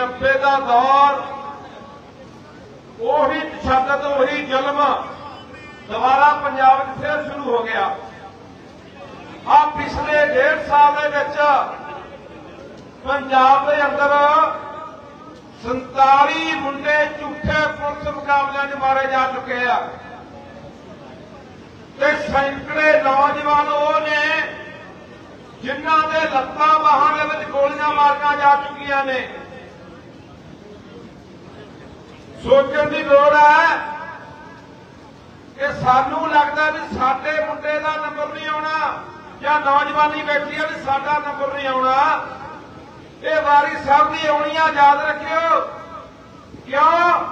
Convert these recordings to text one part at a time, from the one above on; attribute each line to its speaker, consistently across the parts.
Speaker 1: 90 ਦਾ ਦੌਰ, ਉਹੀ ਤਸ਼ੱਦਦ ਉਹੀ ਜ਼ੁਲਮ ਦੁਬਾਰਾ ਪੰਜਾਬ 'ਚ ਫੇਰ ਸ਼ੁਰੂ ਹੋ ਗਿਆ। ਆ ਪਿਛਲੇ ਡੇਢ ਸਾਲ ਦੇ ਵਿੱਚ ਪੰਜਾਬ ਦੇ ਅੰਦਰ 47 ਮੁੰਡੇ ਝੂਠੇ ਪੁਲਿਸ ਮੁਕਾਬਲਿਆਂ 'ਚ ਮਾਰੇ ਜਾ ਚੁੱਕੇ ਆ। ਤੇ ਸੈਂਕੜੇ ਨੌਜਵਾਨ ਉਹ ਨੇ ਜਿਨ੍ਹਾਂ ਦੇ ਲੱਤਾਂ ਬਾਹਾਂ ਦੇ ਵਿੱਚ ਗੋਲੀਆਂ ਮਾਰੀਆਂ ਜਾ ਚੁੱਕੀਆਂ ਨੇ। ਸੋਚਣ ਦੀ ਲੋੜ ਹੈ ਕਿ ਸਾਨੂੰ ਲੱਗਦਾ ਵੀ ਸਾਡੇ ਮੁੰਡੇ ਦਾ ਨੰਬਰ ਨਹੀਂ ਆਉਣਾ ਜਾਂ ਨੌਜਵਾਨੀ ਬੈਠੀ ਹੈ ਵੀ ਸਾਡਾ ਨੰਬਰ ਨਹੀਂ ਆਉਣਾ। ਇਹ ਵਾਰੀ ਸਭ ਦੀ ਆਉਣੀ ਆ, ਯਾਦ ਰੱਖਿਓ। ਕਿਉਂ?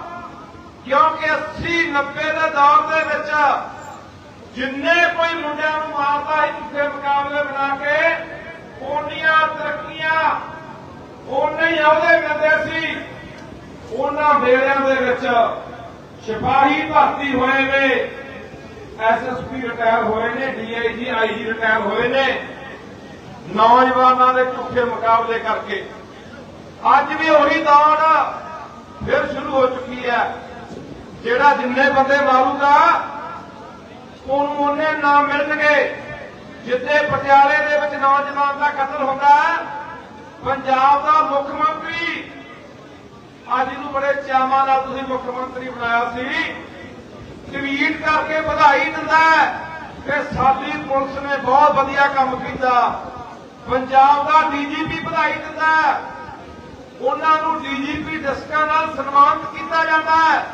Speaker 1: ਕਿਉਂਕਿ 80 90 ਦੇ ਦੌਰ ਦੇ ਵਿੱਚ ਜਿੰਨੇ ਕੋਈ ਮੁੰਡਿਆਂ ਨੂੰ ਮਾਰਦਾ ਸੀ ਝੂਠੇ ਮੁਕਾਬਲੇ ਉਹਨਾਂ ਵੇਲਿਆਂ ਦੇ ਵਿੱਚ ਸਿਪਾਹੀ ਭਰਤੀ ਹੋਏ ਨੇ ਐਸਐਸਪੀ ਰਿਟਾਇਰ ਹੋਏ ਨੇ ਡੀਆਈਜੀ ਆਈਜੀ ਰਿਟਾਇਰ ਹੋਏ ਨੇ, ਨੌਜਵਾਨਾਂ ਦੇ ਝੂਠੇ ਮੁਕਾਬਲੇ ਕਰਕੇ। ਅੱਜ ਵੀ ਉਹੀ ਦੌੜ ਫਿਰ ਸ਼ੁਰੂ ਹੋ ਚੁੱਕੀ ਹੈ। ਜਿਹੜਾ ਜਿੰਨੇ ਬੰਦੇ ਮਾਰੂਗਾ, ਉਹਨੂੰ ਉਹਨੇ ਨਾਮ ਮਿਲਣਗੇ। ਜਿੱਥੇ ਪਟਿਆਲੇ ਦੇ ਵਿੱਚ ਨੌਜਵਾਨ ਦਾ ਕਤਲ ਹੁੰਦਾ, ਪੰਜਾਬ ਦਾ ਮੁੱਖ ਮੰਤਰੀ ਜੀ ਨੂੰ ਬੜੇ ਚਾਵਾਂ ਨਾਲ ਤੁਸੀਂ ਮੁੱਖ ਮੰਤਰੀ ਬਣਾਇਆ ਸੀ। ਟਵੀਟ ਕਰਕੇ ਵਧਾਈ ਦਿੰਦਾ ਕਿ ਸਾਡੀ ਪੁਲਿਸ ਨੇ ਬਹੁਤ ਵਧੀਆ ਕੰਮ ਕੀਤਾ। ਪੰਜਾਬ ਦਾ ਡੀਜੀਪੀ ਵਧਾਈ ਦਿੰਦਾ ਉਹਨਾਂ ਨੂੰ ਡੀਜੀਪੀ ਡਿਸਕਾਂ ਨਾਲ ਸਨਮਾਨਿਤ ਕੀਤਾ ਜਾਂਦਾ ਹੈ।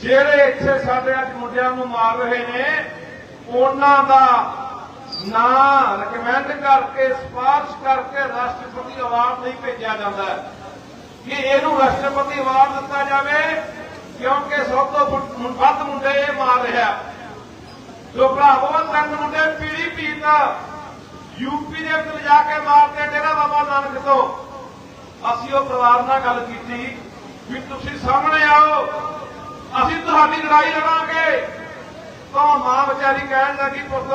Speaker 1: ਜਿਹੜੇ ਇੱਥੇ ਸਾਡੇ ਅੱਜ ਮੁੰਡਿਆਂ ਨੂੰ ਮਾਰ ਰਹੇ ਨੇ, ਉਹਨਾਂ ਦਾ ਨਾਂ ਰეკਮੈਂਡ ਕਰਕੇ, ਸਿਫਾਰਿਸ਼ ਕਰਕੇ ਰਾਸ਼ਟਰਪਤੀ ਅਵਾਰਡ ਲਈ ਭੇਜਿਆ ਜਾਂਦਾ ਕਿ ਇਹਨੂੰ ਰਾਸ਼ਟਰਪਤੀ ਅਵਾਰਡ ਦਿੱਤਾ ਜਾਵੇ, ਕਿਉਂਕਿ ਸਭ ਤੋਂ ਵੱਧ- ਮੁੰਡੇ ਇਹ ਮਾਰ ਰਿਹਾ। ਜੋ ਭਰਾਵੋ ਤਿੰਨ ਮੁੰਡੇ ਪੀੜੀ ਪੀਤ ਯੂਪੀ ਦੇ ਵਿੱਚ ਲਿਜਾ ਕੇ ਮਾਰਦੇ, ਡੇਰਾ ਬਾਬਾ ਨਾਨਕ ਤੋਂ। ਅਸੀਂ ਉਹ ਪਰਿਵਾਰ ਨਾਲ ਗੱਲ ਕੀਤੀ, ਵੀ ਤੁਸੀਂ ਸਾਹਮਣੇ ਆਓ, ਅਸੀਂ ਤੁਹਾਡੀ ਲੜਾਈ ਲੜਾਂਗੇ। ਤਾਂ ਮਾਂ ਵਿਚਾਰੀ ਕਹਿਣ ਲੱਗੀ, ਪੁੱਤ,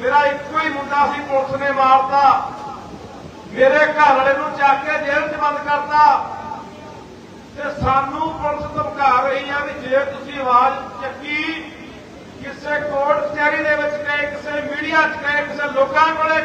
Speaker 1: ਮੇਰਾ ਇੱਕੋ ਹੀ ਮੁੰਡਾ ਸੀ, ਪੁਲਿਸ ਨੇ ਮਾਰਤਾ। ਮੇਰੇ ਘਰ ਵਾਲੇ ਨੂੰ ਚੱਕ ਕੇ ਜੇਲ੍ਹ 'ਚ ਬੰਦ ਕਰਤਾ। ਤੇ ਸਾਨੂੰ ਪੁਲਿਸ ਧਮਕਾ ਰਹੀ ਆ ਵੀ ਜੇ ਤੁਸੀਂ ਆਵਾਜ਼ ਚੱਕੀ, ਕਿਸੇ ਕੋਰਟ ਕਚਹਿਰੀ ਦੇ ਵਿੱਚ ਗਏ, ਕਿਸੇ ਮੀਡੀਆ 'ਚ ਗਏ, ਕਿਸੇ ਲੋਕਾਂ ਕੋਲੇ